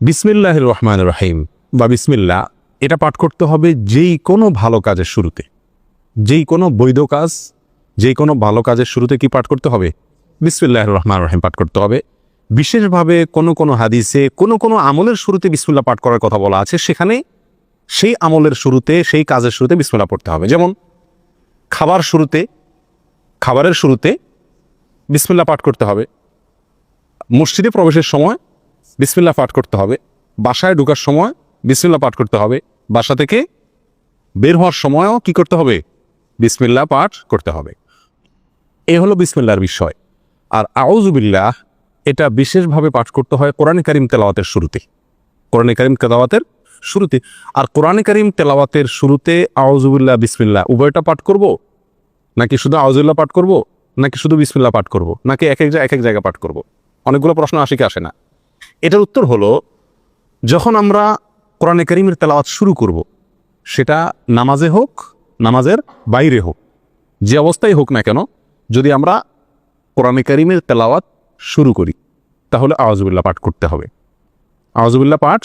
বিসমিল্লাহ রহমান রহিম বা বিসমিল্লা, এটা পাঠ করতে হবে যেই কোনো ভালো কাজের শুরুতে। যেই কোনো বৈধ কাজ, যেই কোনো ভালো কাজের শুরুতে কি পাঠ করতে হবে? বিসমিল্লাহ রহমান রহিম পাঠ করতে হবে। বিশেষভাবে কোনো কোনো হাদিসে, কোনো কোনো আমলের শুরুতে বিসমিল্লা পাঠ করার কথা বলা আছে। সেখানে সেই আমলের শুরুতে, সেই কাজের শুরুতে বিসমিল্লা পড়তে হবে। যেমন, খাবার শুরুতে, খাবারের শুরুতে বিসমিল্লা পাঠ করতে হবে। মসজিদে প্রবেশের সময় বিসমিল্লা পাঠ করতে হবে। বাসায় ঢোকার সময় বিসমিল্লা পাঠ করতে হবে। বাসা থেকে বের হওয়ার সময়ও কি করতে হবে? বিসমিল্লা পাঠ করতে হবে। এ হলো বিসমিল্লার বিষয়। আর আউজুবিল্লাহ এটা বিশেষভাবে পাঠ করতে হয় কোরআন করিম তেলাওয়াতের শুরুতে। কোরআন করিম তেলাওয়াতের শুরুতে। আর কোরআন করিম তেলাওয়াতের শুরুতে আউজুবিল্লাহ বিসমিল্লা উভয়টা পাঠ করব? নাকি শুধু আউজুল্লাহ পাঠ করব? নাকি শুধু বিসমিল্লা পাঠ করব? নাকি এক এক এক এক জায়গায় পাঠ করব? অনেকগুলো প্রশ্ন আসে কি আসে না। এটার উত্তর হলো, যখন আমরা কোরআনে করিমের তেলাওয়াত শুরু করব, সেটা নামাজে হোক, নামাজের বাইরে হোক, যে অবস্থায় হোক না কেন, যদি আমরা কোরআনে করিমের তেলাওয়াত শুরু করি, তাহলে আওয়াজুবিল্লাহ পাঠ করতে হবে। আওয়াজুবিল্লাহ পাঠ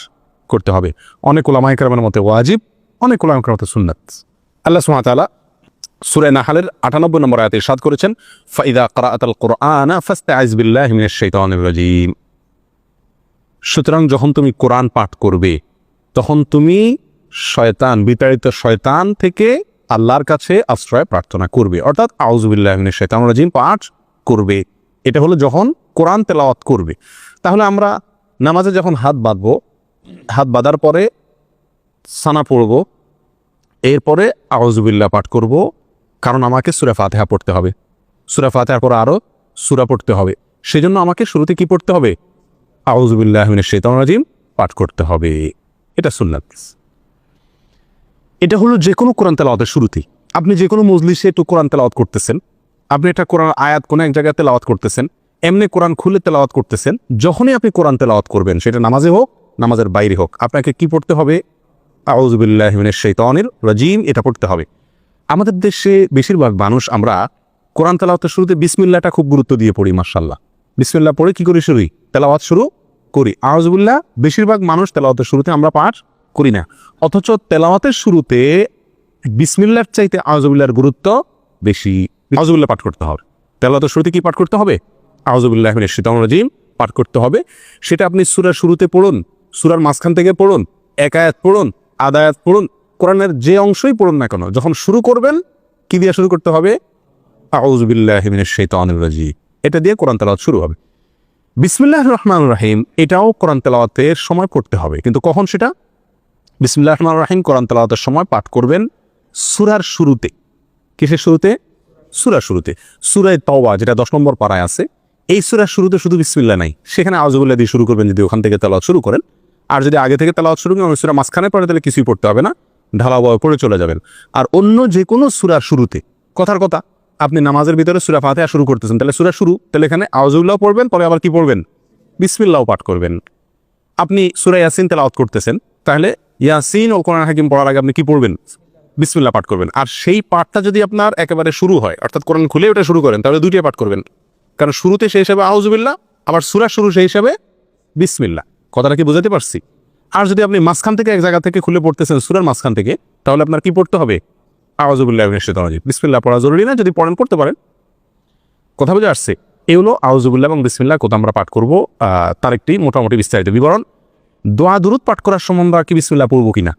করতে হবে। অনেক ওলামাই কারামের মতে ওয়াজিব, অনেক ওলামাই মতে সুন্নাত। আল্লাহ সুমাতালা সুরে নাহালের আটানব্বই নম্বর আয়াতে সাদ করেছেন, ফাইদা করাআতাল কোরআনা ফাস্তাইজ বিল্লাহি মিনাশ শাইতানির রাজিম। সুতরাং যখন তুমি কোরআন পাঠ করবে, তখন তুমি শয়তান, বিতাড়িত শয়তান থেকে আল্লাহর কাছে আশ্রয় প্রার্থনা করবে। অর্থাৎ আউজুবিল্লাহ শাইতানির রাজিম, পাঠ করবে। এটা হলো যখন কোরআন তেলাওয়াত করবে। তাহলে আমরা নামাজে যখন হাত বাঁধবো, হাত বাঁধার পরে সানা পড়ব, এরপরে আউজুবিল্লাহ পাঠ করব, কারণ আমাকে সুরা ফাতেহা পড়তে হবে। সুরা ফাতেহার পর আরও সুরা পড়তে হবে। সেজন্য আমাকে শুরুতে কি পড়তে হবে? আউজুবিল্লাহ শেতান রাজিম, পাঠ করতে হবে। এটা সুন্নাত। এটা হলো যে কোনো কোরআন তেলাওয়াতের শুরুতেই। আপনি যে কোনো মজলিসে একটু কোরআন তেলাওয়াত করতেছেন, আপনি একটা কোরআন আয়াত কোনো এক জায়গায় তেলাওয়াত করতেছেন, এমনি কোরআন খুলে তেলাওয়াত করতেছেন, যখনই আপনি কোরআন তেলাওয়াত করবেন, সেটা নামাজে হোক, নামাজের বাইরে হোক, আপনাকে কি পড়তে হবে? আউজুবিল্লাহ শৈতানির রাজিম, এটা পড়তে হবে। আমাদের দেশে বেশিরভাগ মানুষ, আমরা কোরআন তেলাওয়াতের শুরুতে বিসমিল্লাটা খুব গুরুত্ব দিয়ে পড়ি মার্শাল্লাহ বিসমিল্লা পড়ে কি করি শুরুই? তেলাওয়াত শুরু করি। আউজুবিল্লাহ বেশিরভাগ মানুষ তেলাওয়াতের শুরুতে আমরা পাঠ করি না। অথচ তেলাওয়াতের শুরুতে বিসমিল্লার চাইতে আউজুবিল্লার গুরুত্ব বেশি। আউজুবিল্লাহ পাঠ করতে হবে। তেলাওয়াতের শুরুতে কি পাঠ করতে হবে? আউজুবিল্লাহ শীতাম রাজিম, পাঠ করতে হবে। সেটা আপনি সুরার শুরুতে পড়ুন, সুরার মাঝখান থেকে পড়ুন একায়াত পড়ুন আদায়াত পড়ুন, কোরআনের যে অংশই পড়ুন না কেন, যখন শুরু করবেন, কি দিয়ে শুরু করতে হবে? আউজবিল্লাহ শৈতানুর রাজি এটা দিয়ে কোরআন তেলাওয়াত শুরু হবে। বিসমিল্লাহ রহমান রাহিম, এটাও কোরআন তেলাওয়াতের সময় পড়তে হবে। কিন্তু কখন সেটা? বিসমিল্লাহ রহমান রাহিম কোরআন তেলাওয়াতের সময় পাঠ করবেন সুরার শুরুতে। কিসের শুরুতে? সুরার শুরুতে। সুরায় তওবা, যেটা দশ নম্বর পাড়ায় আছে। এই সুরার শুরুতে শুধু বিসমিল্লা নাই। সেখানে আউজবুল্লাহ দিয়ে শুরু করবেন, যদি ওখান থেকে তেলাওয়াত শুরু করেন। আর যদি আগে থেকে তেলাওয়াত শুরু করেন সুরা মাঝখানে পড়ে, তাহলে কিছুই পড়তে হবে না। ঢালাভাবে পড়ে চলে যাবেন। আর অন্য যে কোনো সুরার শুরুতে, কথার কথা আপনি নামাজের ভিতরে সুরা ফাতেহা শুরু করতেছেন। তাহলে সুরা শুরু, তাহলে এখানে আউজুল্লাহ পড়বেন, পরে আবার কি পড়বেন? বিসমিল্লাহ পাঠ করবেন। আপনি সুরা ইয়াসিন তেলাওয়াত করতেছেন, তাহলে ইয়াসিন ও কোরআন হাকিম পড়ার আগে আপনি কি পড়বেন? বিসমিল্লাহ পাঠ করবেন। আর সেই পাঠটা যদি আপনার একেবারে শুরু হয়, অর্থাৎ কোরআন খুলে ওটা শুরু করেন, তাহলে দুইটা পাঠ করবেন। কারণ শুরুতে সেই হিসাবে আউজুবিল্লাহ আবার সুরা শুরু সেই হিসাবে বিসমিল্লাহ। কথাটা কি বুঝাতে পারছি? আর যদি আপনি মাঝখান থেকে এক জায়গা থেকে খুলে পড়তেছেন সুরার মাঝখান থেকে, তাহলে আপনার কি পড়তে হবে? আওয়াজুবুল্লাহ বিসমিল্লাহ পড়া জরুরি না, যদি পড়েন, পড়তে পারেন। কথা বুঝে আসছে? এই হলো আউজুবুল্লাহ এবং বিসমিল্লাহ কোথা আমরা পাঠ করব। তার একটি মোটামুটি বিস্তারিত বিবরণ। দোয়া, দুরুদ পাঠ করার সময় আমরা কি বিসমিল্লাহ পড়ব কিনা?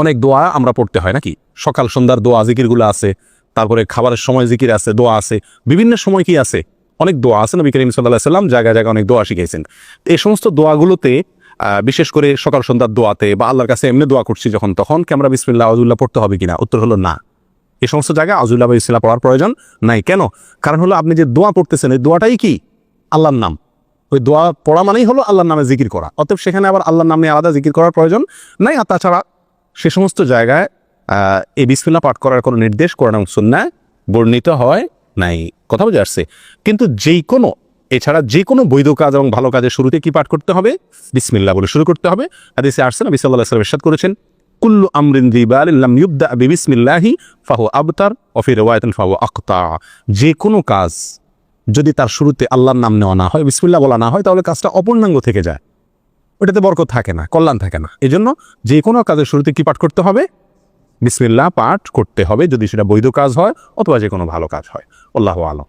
অনেক দোয়া আমরা পড়তে হয় নাকি? সকাল, সন্ধ্যার দোয়া, জিকিরগুলো আছে। তারপরে খাবারের সময় জিকির আছে, দোয়া আছে। বিভিন্ন সময় কি আছে? অনেক দোয়া আছে। নবী করিম সাল্লাহ সাল্লাম জায়গায় জায়গায় অনেক দোয়া শিখেছেন এই সমস্ত দোয়াগুলোতে বিশেষ করে সকাল সন্ধ্যার দোয়াতে বা আল্লাহর কাছে এমনি দোয়া করছি যখন, তখন কি আমরা বিসমিল্লাহ আউজুল্লাহ পড়তে হবে কিনা? উত্তর হলো না। এই সমস্ত জায়গায় আজুল্লাহ বা ইসলাম পড়ার প্রয়োজন নাই। কেন? কারণ হলো আপনি যে দোয়া পড়তেছেন, এই দোয়াটাই কি? আল্লাহর নাম। ওই দোয়া পড়া মানেই হলো আল্লাহর নামে জিকির করা। অতএব সেখানে আবার আল্লাহর নামে আলাদা জিকির করার প্রয়োজন নাই। আর তাছাড়া সে সমস্ত জায়গায় এই বিসমিল্লা পাঠ করার কোনো নির্দেশ করার সুন্নায় বর্ণিত হয় নাই। কথা বুঝে আসছে? কিন্তু যেই কোনো এছাড়া যে কোনো বৈধ কাজ এবং ভালো কাজের শুরুতে কি পাঠ করতে হবে? বিসমিল্লা বলে শুরু করতে হবে। হাদিসে আসছে না বিসাল্লাহ সাল্লাম ইরশাদ করেছেন, কুল্লু আমরিন দিবাল লাম ইউবদা বিবিসমিল্লাহি ফাহু আবতার অফি রেওয়ায়তান ফাহু আক্তা। যে কোনো কাজ যদি তার শুরুতে আল্লাহর নাম নেওয়া না হয় বিসমিল্লা বলা না হয়, তাহলে কাজটা অপূর্ণাঙ্গ থেকে যায়। ওটাতে বরকত থাকে না, কল্যাণ থাকে না। এই জন্য যে কোনো কাজের শুরুতে কি পাঠ করতে হবে? বিসমিল্লাহ পাঠ করতে হবে, যদি সেটা বৈধ কাজ হয় অথবা যে কোনো ভালো কাজ হয়। আল্লাহ আলম।